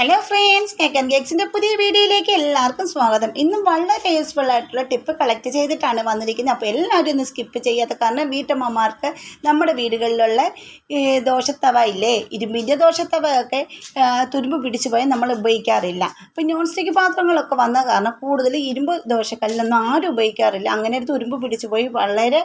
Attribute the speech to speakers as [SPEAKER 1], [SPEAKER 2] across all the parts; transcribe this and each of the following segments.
[SPEAKER 1] Hello friends cake and കേക്സിന്റെ പുതിയ വീഡിയോയിലേക്ക് എല്ലാവർക്കും സ്വാഗതം. ഇന്നും വളരെ യൂസ്ഫുൾ ആയിട്ടുള്ള ടിപ്പ് കളക്ട് ചെയ്തിട്ടാണ് വന്നിരിക്കുന്നത്. അപ്പോൾ എല്ലാവരും ഒന്ന് സ്കിപ്പ് ചെയ്യാത്ത കാരണം വീട്ടമ്മമാർക്ക് നമ്മുടെ വീടുകളിലുള്ള ദോഷത്തവ ഇല്ലേ ഇരുമ്പിന്റെ ദോശത്തവ ഒക്കെ തുരുമ്പ് പിടിച്ചു പോയാൽ നമ്മൾ ഉപയോഗിക്കാറില്ല. അപ്പോൾ നോൺ സ്റ്റിക്ക് പാത്രങ്ങളൊക്കെ വന്ന കാരണം കൂടുതൽ ഇരുമ്പ് ദോശക്കല്ലൊന്നും ആരും ഉപയോഗിക്കാറില്ല. അങ്ങനെ ഒരു തുരുമ്പ് പിടിച്ചു പോയി വളരെ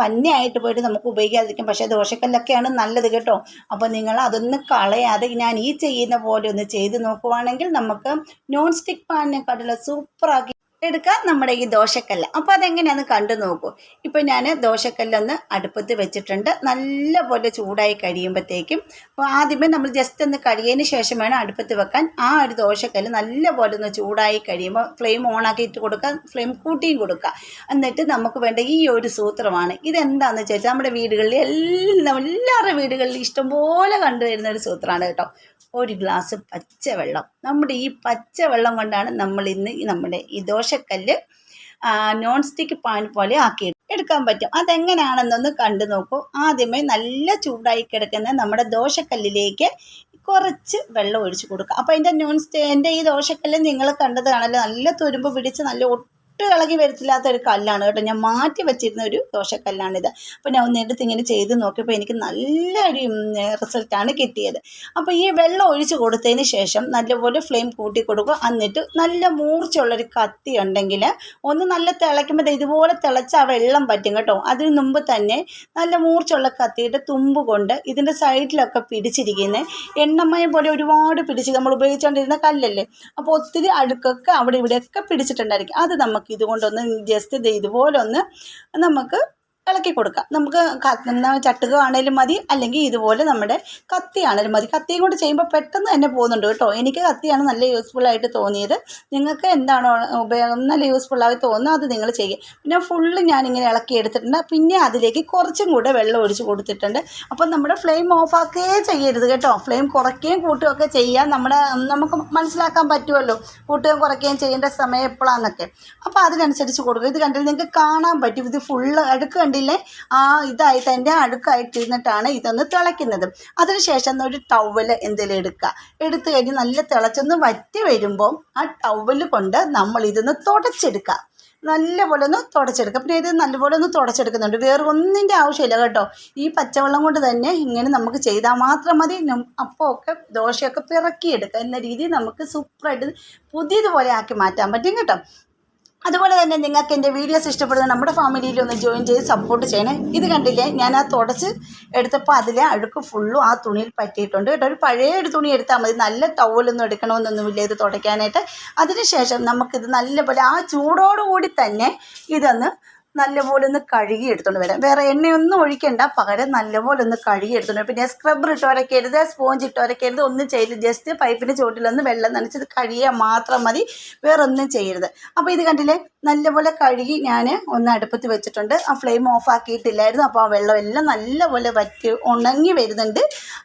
[SPEAKER 1] പന്നയായിട്ട് പോയിട്ട് നമുക്ക് ഉപയോഗിക്കാതിരിക്കും. പക്ഷേ ദോശക്കല്ലൊക്കെയാണ് നല്ലത് കേട്ടോ. അപ്പോൾ നിങ്ങൾ അതൊന്നും കളയാതെ ഞാൻ ഈ ചെയ്യുന്ന പോലെ ഒന്ന് ചെയ്ത് നോക്കുവാണെങ്കിൽ നമുക്ക് നോൺ സ്റ്റിക്ക് പാനിനെക്കാട്ടുള്ള സൂപ്പറാക്കി എടുക്കാം നമ്മുടെ ഈ ദോശക്കല്ല്. അപ്പോൾ അതെങ്ങനെയാണെന്ന് കണ്ടു നോക്കൂ. ഇപ്പോൾ ഞാൻ ദോശക്കല്ലൊന്ന് അടുപ്പത്ത് വെച്ചിട്ടുണ്ട്. നല്ല പോലെ ചൂടായി കഴിയുമ്പോഴത്തേക്കും അപ്പോൾ ആദ്യമേ നമ്മൾ ജസ്റ്റ് ഒന്ന് കഴിയതിന് ശേഷം വേണം അടുപ്പത്ത് വെക്കാൻ. ആ ഒരു ദോശക്കല്ല് നല്ല പോലെ ഒന്ന് ചൂടായി കഴിയുമ്പോൾ ഫ്ലെയിം ഓണാക്കി ഇട്ട് കൊടുക്കുക. ഫ്ലെയിം കൂട്ടിയും കൊടുക്കുക. എന്നിട്ട് നമുക്ക് വേണ്ട ഈ ഒരു സൂത്രമാണ്. ഇതെന്താണെന്ന് ചോദിച്ചാൽ നമ്മുടെ വീടുകളിൽ എല്ലാം എല്ലാവരുടെ വീടുകളിൽ ഇഷ്ടംപോലെ കണ്ടുവരുന്ന ഒരു സൂത്രമാണ് കേട്ടോ. ഒരു ഗ്ലാസ് പച്ചവെള്ളം. നമ്മുടെ ഈ പച്ചവെള്ളം കൊണ്ടാണ് നമ്മൾ ഇന്ന് നമ്മുടെ ഈ ദോശക്കല്ല് നോൺ സ്റ്റിക്ക് പാൻ പോലെ ആക്കി എടുക്കാൻ പറ്റും. അതെങ്ങനെയാണെന്നൊന്ന് കണ്ടു നോക്കൂ. ആദ്യമേ നല്ല ചൂടായി കിടക്കുന്ന നമ്മുടെ ദോശക്കല്ലിലേക്ക് കുറച്ച് വെള്ളം ഒഴിച്ച് കൊടുക്കുക. അപ്പോൾ അതിന്റെ നോൺ സ്റ്റേ എന്റെ ഈ ദോശക്കല്ല് നിങ്ങൾ കണ്ടതാണല്ലോ നല്ല തുരുമ്പ് പിടിച്ച് നല്ല ഒട്ടും ഇളകി വരത്തില്ലാത്ത ഒരു കല്ലാണ് കേട്ടോ. ഞാൻ മാറ്റി വെച്ചിരുന്ന ഒരു ദോശക്കല്ലാണിത്. അപ്പോൾ ഞാൻ ഒന്ന് എടുത്ത് ഇങ്ങനെ ചെയ്ത് നോക്കിയപ്പോൾ എനിക്ക് നല്ല നല്ലൊരു റിസൾട്ടാണ് കിട്ടിയത്. അപ്പോൾ ഈ വെള്ളം ഒഴിച്ച് കൊടുത്തതിന് ശേഷം നല്ലപോലെ ഫ്ലെയിം കൂട്ടി കൊടുക്കുക. എന്നിട്ട് നല്ല മൂർച്ചയുള്ളൊരു കത്തി ഉണ്ടെങ്കിൽ ഒന്ന് നല്ല തിളയ്ക്കുമ്പോൾ ഇതുപോലെ തിളച്ച് ആ വെള്ളം പറ്റും കേട്ടോ. അതിന് മുമ്പ് തന്നെ നല്ല മൂർച്ചയുള്ള കത്തിയുടെ തുമ്പ് കൊണ്ട് ഇതിന്റെ സൈഡിലൊക്കെ പിടിച്ചിരിക്കുന്ന. എണ്ണമയം പോലെ ഒരുപാട് പിടിച്ച് നമ്മൾ ഉപയോഗിച്ചുകൊണ്ടിരുന്ന കല്ലല്ലേ? അപ്പോൾ ഒത്തിരി അഴുക്കൊക്കെ അവിടെ ഇവിടെയൊക്കെ പിടിച്ചിട്ടുണ്ടായിരിക്കും. അത് നമുക്ക് ഇതുകൊണ്ടൊന്ന് ജസ്റ്റ് ഇത് ഇതുപോലൊന്ന് നമുക്ക് ഇളക്കി കൊടുക്കുക നമുക്ക് ചട്ടുക ആണേലും മതി. അല്ലെങ്കിൽ ഇതുപോലെ നമ്മുടെ കത്തി ആണേലും മതി. കത്തിയും കൊണ്ട് ചെയ്യുമ്പോൾ പെട്ടെന്ന് തന്നെ പോകുന്നുണ്ട് കേട്ടോ. എനിക്ക് കത്തിയാണ് നല്ല യൂസ്ഫുൾ ആയിട്ട് തോന്നിയത്. നിങ്ങൾക്ക് എന്താണോ ഉപയോഗം? നല്ല യൂസ്ഫുൾ ആയി തോന്നുന്നത് അത് നിങ്ങൾ ചെയ്യുക. പിന്നെ ഫുള്ള് ഞാനിങ്ങനെ ഇളക്കി എടുത്തിട്ടുണ്ട്. പിന്നെ അതിലേക്ക് കുറച്ചും കൂടെ വെള്ളം ഒഴിച്ച് കൊടുത്തിട്ടുണ്ട്. അപ്പം നമ്മുടെ ഫ്ലെയിം ഓഫാക്കുകയേ ചെയ്യരുത് കേട്ടോ. ഫ്ലെയിം കുറയ്ക്കുകയും കൂട്ടുകയൊക്കെ ചെയ്യാൻ നമ്മുടെ നമുക്ക് മനസ്സിലാക്കാൻ പറ്റുമല്ലോ. കൂട്ടുകയും കുറയ്ക്കുകയും ചെയ്യേണ്ട സമയം എപ്പോഴാണെന്നൊക്കെ അപ്പോൾ അതിനനുസരിച്ച് കൊടുക്കുക ഇത് കണ്ടിട്ട് നിങ്ങൾക്ക് കാണാൻ പറ്റും. ഇത് ഫുള്ള് അഴുക്ക് കണ്ടില്ലേ? ആ ഇതായിട്ട് അതിന്റെ അഴുക്കായിട്ടിരുന്നിട്ടാണ് ഇതൊന്ന് തിളയ്ക്കുന്നത്. അതിനുശേഷം ഒരു ടവൽ എന്തെങ്കിലും എടുക്കുക. എടുത്തു കഴിഞ്ഞ് നല്ല തിളച്ചൊന്ന് വറ്റി വരുമ്പോൾ ആ ടവൽ കൊണ്ട് നമ്മൾ ഇതൊന്ന് തുടച്ചെടുക്കുക. നല്ലപോലെ ഒന്ന് തുടച്ചെടുക്കുക. പിന്നെ ഇത് നല്ലപോലെ ഒന്ന് തുടച്ചെടുക്കുന്നുണ്ട്. വേറെ ഒന്നിന്റെ ആവശ്യമില്ല കേട്ടോ. ഈ പച്ചവെള്ളം കൊണ്ട് തന്നെ ഇങ്ങനെ നമുക്ക് ചെയ്താൽ മാത്രം മതി. അപ്പോൾ ഒക്കെ ദോശയൊക്കെ പിറക്കിയെടുക്കുക. എന്ന രീതിയിൽ നമുക്ക് സൂപ്പറായിട്ട് പുതിയതുപോലെ ആക്കി മാറ്റാൻ പറ്റും കേട്ടോ. അതുപോലെ തന്നെ നിങ്ങൾക്ക് എന്റെ വീഡിയോസ് ഇഷ്ടപ്പെടുന്ന നമ്മുടെ ഫാമിലിയിൽ ഒന്ന് ജോയിൻ ചെയ്ത് സപ്പോർട്ട് ചെയ്യണേ. ഇത് കണ്ടില്ലേ? ഞാൻ ആ തുടച്ച് എടുത്തപ്പോൾ അതിലെ അഴുക്ക് ഫുള്ളും ആ തുണിയിൽ പറ്റിയിട്ടുണ്ട് കേട്ടോ. ഒരു പഴയ ഒരു തുണി എടുത്താൽ മതി. നല്ല ടവലൊന്നും എടുക്കണമെന്നൊന്നുമില്ല ഇത് തുടയ്ക്കാനായിട്ട്. അതിനുശേഷം നമുക്കിത് നല്ലപോലെ ആ ചൂടോടുകൂടി തന്നെ ഇതൊന്ന് നല്ലപോലെ ഒന്ന് കഴുകി എടുത്തുകൊണ്ട് വരാം. വേറെ എണ്ണയൊന്നും ഒഴിക്കണ്ട. പകരം നല്ലപോലെ ഒന്ന് കഴുകി എടുത്തുകൊണ്ട് പിന്നെ സ്ക്രബ്ബർ ഇട്ട് വരയ്ക്കരുത് സ്പോഞ്ച് ഇട്ട് വരയ്ക്കരുത് ഒന്നും ചെയ്യരുത്. ജസ്റ്റ് പൈപ്പിന്റെ ചോട്ടിലൊന്ന് വെള്ളം നനച്ചത് കഴുകിയാൽ മാത്രം മതി. വേറെ ഒന്നും ചെയ്യരുത്. അപ്പോൾ ഇത് കണ്ടില്ലേ? നല്ലപോലെ കഴുകി ഞാൻ ഒന്ന് അടുപ്പത്ത് വെച്ചിട്ടുണ്ട്. ആ ഫ്ലെയിം ഓഫ് ആക്കിയിട്ടില്ലായിരുന്നു. അപ്പോൾ ആ വെള്ളം വെള്ളമെല്ലാം നല്ലപോലെ വറ്റി ഉണങ്ങി വരുന്നുണ്ട്.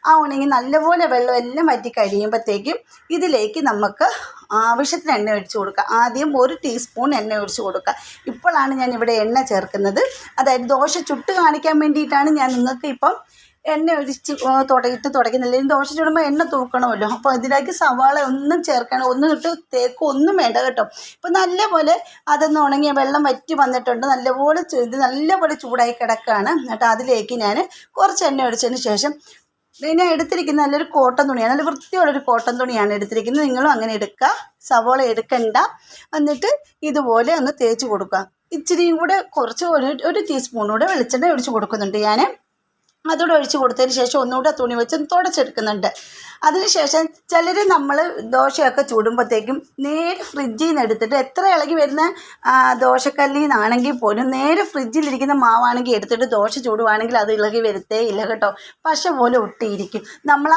[SPEAKER 1] ആ ഉണങ്ങി നല്ലപോലെ വെള്ളമെല്ലാം വറ്റി കഴിയുമ്പോഴത്തേക്കും ഇതിലേക്ക് നമുക്ക് ആവശ്യത്തിന് എണ്ണ ഒഴിച്ച് കൊടുക്കുക. ആദ്യം ഒരു ടീസ്പൂൺ എണ്ണ ഒഴിച്ച് കൊടുക്കുക. ഇപ്പോഴാണ് ഞാൻ ഇവിടെ എണ്ണ ചേർക്കുന്നത്. അതായത് ദോശ ചുട്ട് കാണിക്കാൻ വേണ്ടിയിട്ടാണ് ഞാൻ നിങ്ങൾക്ക് ഇപ്പം എണ്ണ ഒഴിച്ച് തുടങ്ങിയിട്ട് തുടങ്ങുന്നില്ല ഇനി ദോശ ചുടുമ്പോൾ എണ്ണ തൂക്കണമല്ലോ. അപ്പോൾ ഇതിലേക്ക് സവാള ഒന്നും ചേർക്കണം. ഒന്നും ഇട്ട് തേക്ക് ഒന്നും വേണ്ട കേട്ടോ. ഇപ്പം നല്ലപോലെ അതൊന്ന് ഉണങ്ങിയ വെള്ളം വറ്റി വന്നിട്ടുണ്ട്. നല്ലപോലെ ഇത് നല്ലപോലെ ചൂടായി കിടക്കുകയാണ്. എന്നിട്ട് അതിലേക്ക് ഞാൻ കുറച്ച് എണ്ണ ഒഴിച്ചതിന് ശേഷം ഞാൻ എടുത്തിരിക്കുന്നത് നല്ലൊരു കോട്ടൺ തുണിയാണ്. നല്ല വൃത്തിയുള്ളൊരു കോട്ടൺ തുണിയാണ് എടുത്തിരിക്കുന്നത്. നിങ്ങളും അങ്ങനെ എടുക്കുക സവോള എടുക്കണ്ട. എന്നിട്ട് ഇതുപോലെ ഒന്ന് തേച്ച് കൊടുക്കുക ഇച്ചിരിയും കൂടെ കുറച്ച് ഒരു ഒരു ടീസ്പൂൺ കൂടെ വെളിച്ചെണ്ണ ഒഴിച്ച് കൊടുക്കുന്നുണ്ട് ഞാൻ അതോടെ ഒഴിച്ച് കൊടുത്തതിന് ശേഷം ഒന്നുകൂടെ തുണി വെച്ച് തുടച്ചെടുക്കുന്നുണ്ട്. അതിനുശേഷം ചിലർ നമ്മൾ ദോശയൊക്കെ ചൂടുമ്പോഴത്തേക്കും നേരെ ഫ്രിഡ്ജിൽ നിന്ന് എടുത്തിട്ട് എത്ര ഇളകി വരുന്ന ദോശക്കല്ലിൽ നിന്നാണെങ്കിൽ പോലും നേരെ ഫ്രിഡ്ജിലിരിക്കുന്ന മാവാണെങ്കിൽ എടുത്തിട്ട് ദോശ ചൂടുവാണെങ്കിൽ അത് ഇളകി വരുത്തേ ഇല്ല കേട്ടോ. പശ പോലെ ഒട്ടിയിരിക്കും. നമ്മൾ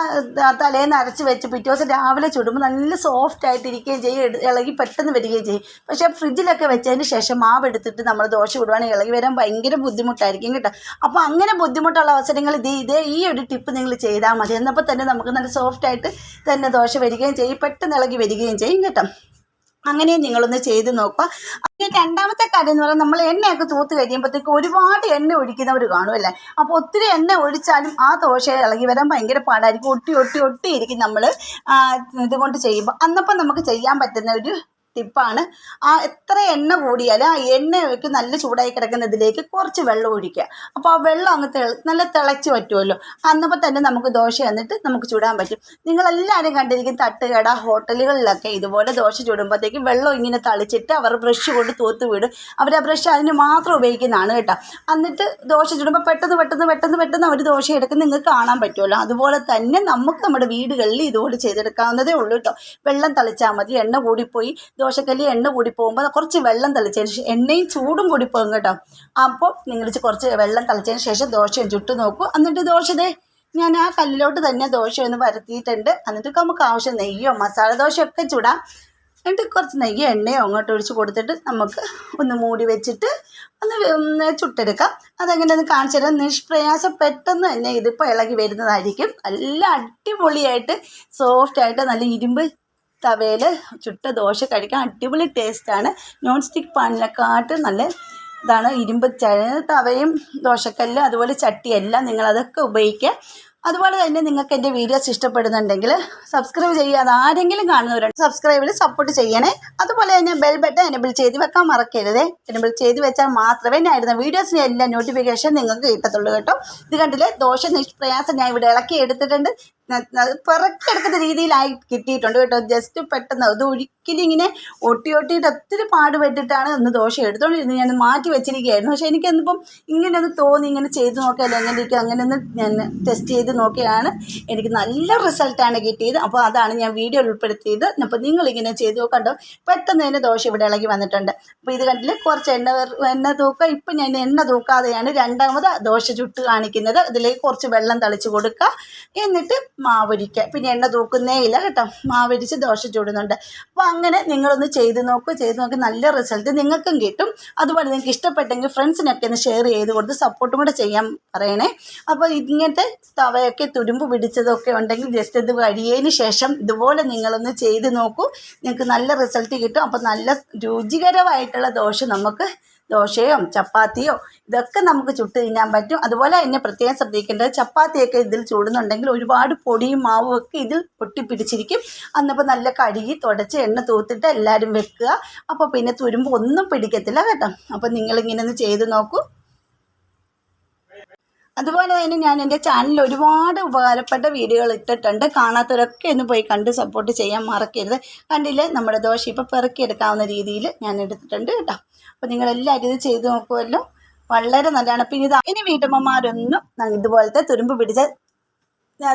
[SPEAKER 1] തലേന്ന് അരച്ച് വെച്ച് പിറ്റേ ദിവസം രാവിലെ ചൂടുമ്പോൾ നല്ല സോഫ്റ്റ് ആയിട്ടിരിക്കുകയും ചെയ്യും ഇളകി പെട്ടെന്ന് വരികയും ചെയ്യും. പക്ഷേ ഫ്രിഡ്ജിലൊക്കെ വെച്ചതിന് ശേഷം മാവ് എടുത്തിട്ട് നമ്മൾ ദോശ ചൂടുവാണെങ്കിൽ ഇളകി വരാൻ ഭയങ്കര ബുദ്ധിമുട്ടായിരിക്കും കേട്ടോ. അപ്പോൾ അങ്ങനെ ബുദ്ധിമുട്ടുള്ള അവസരങ്ങൾ ഇത് ഇതേ ഈ ഒരു ടിപ്പ് നിങ്ങൾ ചെയ്താൽ മതി. എന്നപ്പോൾ തന്നെ നമുക്ക് നല്ല സോഫ്റ്റ് ആയിട്ട് തന്നെ ദോശ വരികയും ചെയ്യും. പെട്ടെന്ന് ഇളകി വരികയും ചെയ്യും കേട്ടോ. അങ്ങനെ നിങ്ങളൊന്ന് ചെയ്ത് നോക്കുക. അതിന് രണ്ടാമത്തെ കാര്യം എന്ന് പറയുന്നത് നമ്മൾ എണ്ണയൊക്കെ തൂത്ത് കഴിയുമ്പോഴത്തേക്ക് ഒരുപാട് എണ്ണ ഒഴിക്കുന്നവർ കാണും അല്ലേ? അപ്പോൾ ഒത്തിരി എണ്ണ ഒഴിച്ചാലും ആ ദോശ ഇളകി വരാൻ ഭയങ്കര പാടായിരിക്കും. ഒട്ടി ഒട്ടി ഇരിക്കും നമ്മൾ ഇതുകൊണ്ട് ചെയ്യുമ്പോൾ. അന്നപ്പം നമുക്ക് ചെയ്യാൻ പറ്റുന്ന ഒരു ടിപ്പാണ്. ആ എത്ര എണ്ണ കൂടിയാലും ആ എണ്ണയൊക്കെ നല്ല ചൂടായി കിടക്കുന്നതിലേക്ക് കുറച്ച് വെള്ളം ഒഴിക്കുക. അപ്പോൾ ആ വെള്ളം അങ്ങ് നല്ല തിളച്ച് പറ്റുമല്ലോ. അന്നപ്പോൾ തന്നെ നമുക്ക് ദോശ എന്നിട്ട് നമുക്ക് ചൂടാൻ പറ്റും. നിങ്ങളെല്ലാവരും കണ്ടിരിക്കും തട്ടുകട ഹോട്ടലുകളിലൊക്കെ ഇതുപോലെ ദോശ ചൂടുമ്പോഴത്തേക്കും വെള്ളം ഇങ്ങനെ തളിച്ചിട്ട് അവർ ബ്രഷ് കൊണ്ട് തൂത്ത് വിടും. അവർ ആ ബ്രഷ് അതിന് മാത്രം ഉപയോഗിക്കുന്നതാണ് കേട്ടോ. എന്നിട്ട് ദോശ ചുടുമ്പോൾ പെട്ടെന്ന് പെട്ടെന്ന് പെട്ടെന്ന് പെട്ടെന്ന് അവർ ദോശ എടുക്കുന്ന നിങ്ങൾക്ക് കാണാൻ പറ്റുമല്ലോ. അതുപോലെ തന്നെ നമുക്ക് നമ്മുടെ വീടുകളിൽ ഇതുപോലെ ചെയ്തെടുക്കാവുന്നതേ ഉള്ളൂ കേട്ടോ. വെള്ളം തളിച്ചാൽ മതി എണ്ണ കൂടിപ്പോയി. ദോശക്കല്ലി എണ്ണ കൂടി പോകുമ്പോൾ കുറച്ച് വെള്ളം തളിച്ചതിന് ശേഷം എണ്ണയും ചൂടും കൂടി പോകും കേട്ടോ. അപ്പോൾ നിങ്ങൾ കുറച്ച് വെള്ളം തളിച്ചതിന് ശേഷം ദോശ ചുട്ടു നോക്കൂ. എന്നിട്ട് ദോശ ദേ ഞാൻ ആ കല്ലിലോട്ട് തന്നെ ദോശ ഒന്ന് പരത്തിയിട്ടുണ്ട് എന്നിട്ട് നമുക്ക് ആവശ്യം നെയ്യോ മസാല ദോശയൊക്കെ ചൂടാം. എന്നിട്ട് കുറച്ച് നെയ്യോ എണ്ണയോ അങ്ങോട്ട് ഒഴിച്ച് കൊടുത്തിട്ട് നമുക്ക് ഒന്ന് മൂടി വെച്ചിട്ട് ഒന്ന് ഒന്ന് ചുട്ടെടുക്കാം. അതെങ്ങനെ ഒന്ന് കാണിച്ചു തരാം. നിഷ്പ്രയാസം പെട്ടെന്ന് തന്നെ ഇതിപ്പോൾ ഇളകി വരുന്നതായിരിക്കും. നല്ല അടിപൊളിയായിട്ട് സോഫ്റ്റായിട്ട് നല്ല ഇരുമ്പ് തവയിൽ ചുട്ട ദോശ കഴിക്കാൻ അടിപൊളി ടേസ്റ്റാണ്. നോൺ സ്റ്റിക്ക് പാനിനെക്കാട്ട് നല്ല ഇതാണ് ഇരുമ്പ് തവയും ദോശക്കല്ല് അതുപോലെ ചട്ടി എല്ലാം നിങ്ങളതൊക്കെ ഉപയോഗിക്കുക. അതുപോലെ തന്നെ നിങ്ങൾക്ക് എന്റെ വീഡിയോസ് ഇഷ്ടപ്പെടുന്നുണ്ടെങ്കിൽ സബ്സ്ക്രൈബ് ചെയ്യാതെ ആരെങ്കിലും കാണുന്നവരുണ്ട് സബ്സ്ക്രൈബിൽ സപ്പോർട്ട് ചെയ്യണേ. അതുപോലെ തന്നെ ബെൽ ബട്ടൺ എനബിൾ ചെയ്ത് വെക്കാൻ മറക്കരുത്. എനബിൾ ചെയ്ത് വെച്ചാൽ മാത്രമേ ഞാൻ ഇടുന്ന വീഡിയോസിന് എല്ലാ നോട്ടിഫിക്കേഷൻ നിങ്ങൾക്ക് കിട്ടത്തുള്ളൂ കേട്ടോ. ഇത് കണ്ടില്ലേ? ദോശ നിഷ്പ്രയാസം ഞാൻ ഇവിടെ ഇളക്കി എടുത്തിട്ടുണ്ട്. പിറക്കെടുക്കുന്ന രീതിയിലായി കിട്ടിയിട്ടുണ്ട് കേട്ടോ. ജസ്റ്റ് പെട്ടെന്ന് അത് ഒരിക്കലും ഇങ്ങനെ ഒട്ടി ഒട്ടിയിട്ട് ഒത്തിരി പാടുപെട്ടിട്ടാണ് ഒന്ന് ദോശ എടുത്തോണ്ടിരുന്നത്. ഞാൻ മാറ്റി വെച്ചിരിക്കുകയായിരുന്നു. പക്ഷേ എനിക്കൊന്നിപ്പം ഇങ്ങനെ ഒന്ന് തോന്നി ഇങ്ങനെ ചെയ്ത് നോക്കിയാലോ എങ്ങനെ അങ്ങനെ ഒന്ന് ഞാൻ ടെസ്റ്റ് ചെയ്ത് നോക്കിയാണ് എനിക്ക് നല്ല റിസൾട്ടാണ് കിട്ടിയത്. അപ്പോൾ അതാണ് ഞാൻ വീഡിയോ ഉൾപ്പെടുത്തിയത്. അപ്പോൾ നിങ്ങളിങ്ങനെ ചെയ്ത് നോക്കണ്ടോ? പെട്ടെന്ന് തന്നെ ദോശ ഇവിടെ ഇളകി വന്നിട്ടുണ്ട്. അപ്പോൾ ഇത് കണ്ടില്ലേ കുറച്ച് എണ്ണ എണ്ണ തൂക്കുക. ഇപ്പം ഞാൻ എണ്ണ തൂക്കാതെയാണ് രണ്ടാമത് ദോശ ചുട്ട് കാണിക്കുന്നത്. ഇതിലേക്ക് കുറച്ച് വെള്ളം തളിച്ച് കൊടുക്കുക. എന്നിട്ട് മാവൊരിക്കുക പിന്നെ എണ്ണ തൂക്കുന്നേ ഇല്ല കേട്ടോ. മാവരിച്ച് ദോശ ചൂടുന്നുണ്ട്. അപ്പോൾ അങ്ങനെ നിങ്ങളൊന്ന് ചെയ്ത് നോക്കുക ചെയ്ത് നോക്കി നല്ല റിസൾട്ട് നിങ്ങൾക്കും കിട്ടും. അതുപോലെ നിങ്ങൾക്ക് ഇഷ്ടപ്പെട്ടെങ്കിൽ ഫ്രണ്ട്സിനൊക്കെ ഒന്ന് ഷെയർ ചെയ്ത് കൊടുത്ത് സപ്പോർട്ടും കൂടെ ചെയ്യാൻ പറയണേ. അപ്പോൾ ഇങ്ങനത്തെ തവയൊക്കെ തുരുമ്പ് പിടിച്ചതൊക്കെ ഉണ്ടെങ്കിൽ ജസ്റ്റ് ഇത് കഴിയതിന് ശേഷം ഇതുപോലെ നിങ്ങളൊന്ന് ചെയ്ത് നോക്കൂ. നിങ്ങൾക്ക് നല്ല റിസൾട്ട് കിട്ടും. അപ്പോൾ നല്ല രുചികരമായിട്ടുള്ള ദോശ നമുക്ക് ദോശയോ ചപ്പാത്തിയോ ഇതൊക്കെ നമുക്ക് ചുട്ട് തിന്നാൻ പറ്റും. അതുപോലെ തന്നെ പ്രത്യേകം ശ്രദ്ധിക്കേണ്ടത് ചപ്പാത്തിയൊക്കെ ഇതിൽ ചൂടുന്നുണ്ടെങ്കിൽ ഒരുപാട് പൊടിയും മാവും ഒക്കെ ഇതിൽ പൊട്ടിപ്പിടിച്ചിരിക്കും. അന്നപ്പോൾ നല്ല കഴുകി തുടച്ച് എണ്ണ തൂത്തിട്ട് എല്ലാവരും വെക്കുക. അപ്പോൾ പിന്നെ തുരുമ്പ് ഒന്നും പിടിക്കത്തില്ല കേട്ടോ. അപ്പോൾ നിങ്ങളിങ്ങനെ ഒന്ന് ചെയ്ത് നോക്കൂ. അതുപോലെ തന്നെ ഞാൻ എന്റെ ചാനലിൽ ഒരുപാട് ഉപകാരപ്പെട്ട വീഡിയോകൾ ഇട്ടിട്ടുണ്ട്. കാണാത്തവരൊക്കെ ഒന്ന് പോയി കണ്ട് സപ്പോർട്ട് ചെയ്യാൻ മറക്കരുത്. കണ്ടില്ലേ? നമ്മുടെ ദോശ ഇപ്പോൾ പെറുക്കിയെടുക്കാവുന്ന രീതിയിൽ ഞാൻ എടുത്തിട്ടുണ്ട് കേട്ടോ. അപ്പോൾ നിങ്ങളെല്ലാവരും ഇത് ചെയ്ത് നോക്കുമല്ലോ. വളരെ നല്ലതാണ്. പിന്നെ ഇത് ഇനി വീട്ടമ്മമാരൊന്നും ഇതുപോലത്തെ തുരുമ്പ് പിടിച്ച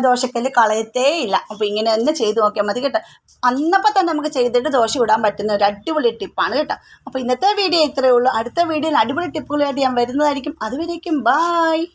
[SPEAKER 1] ദോശക്കല്ല് കളയത്തേ ഇല്ല. അപ്പോൾ ഇങ്ങനെ തന്നെ ചെയ്ത് നോക്കിയാൽ മതി കേട്ടോ. അന്നപ്പോൾ തന്നെ നമുക്ക് ചെയ്തിട്ട് ദോശ ഇടാൻ പറ്റുന്ന ഒരു അടിപൊളി ടിപ്പാണ് കേട്ടോ. അപ്പോൾ ഇന്നത്തെ വീഡിയോ ഇത്രയേ ഉള്ളൂ. അടുത്ത വീഡിയോയിൽ അടിപൊളി ടിപ്പുകളായിട്ട് ഞാൻ വരുന്നതായിരിക്കും. അതുവരേക്കും ബായ്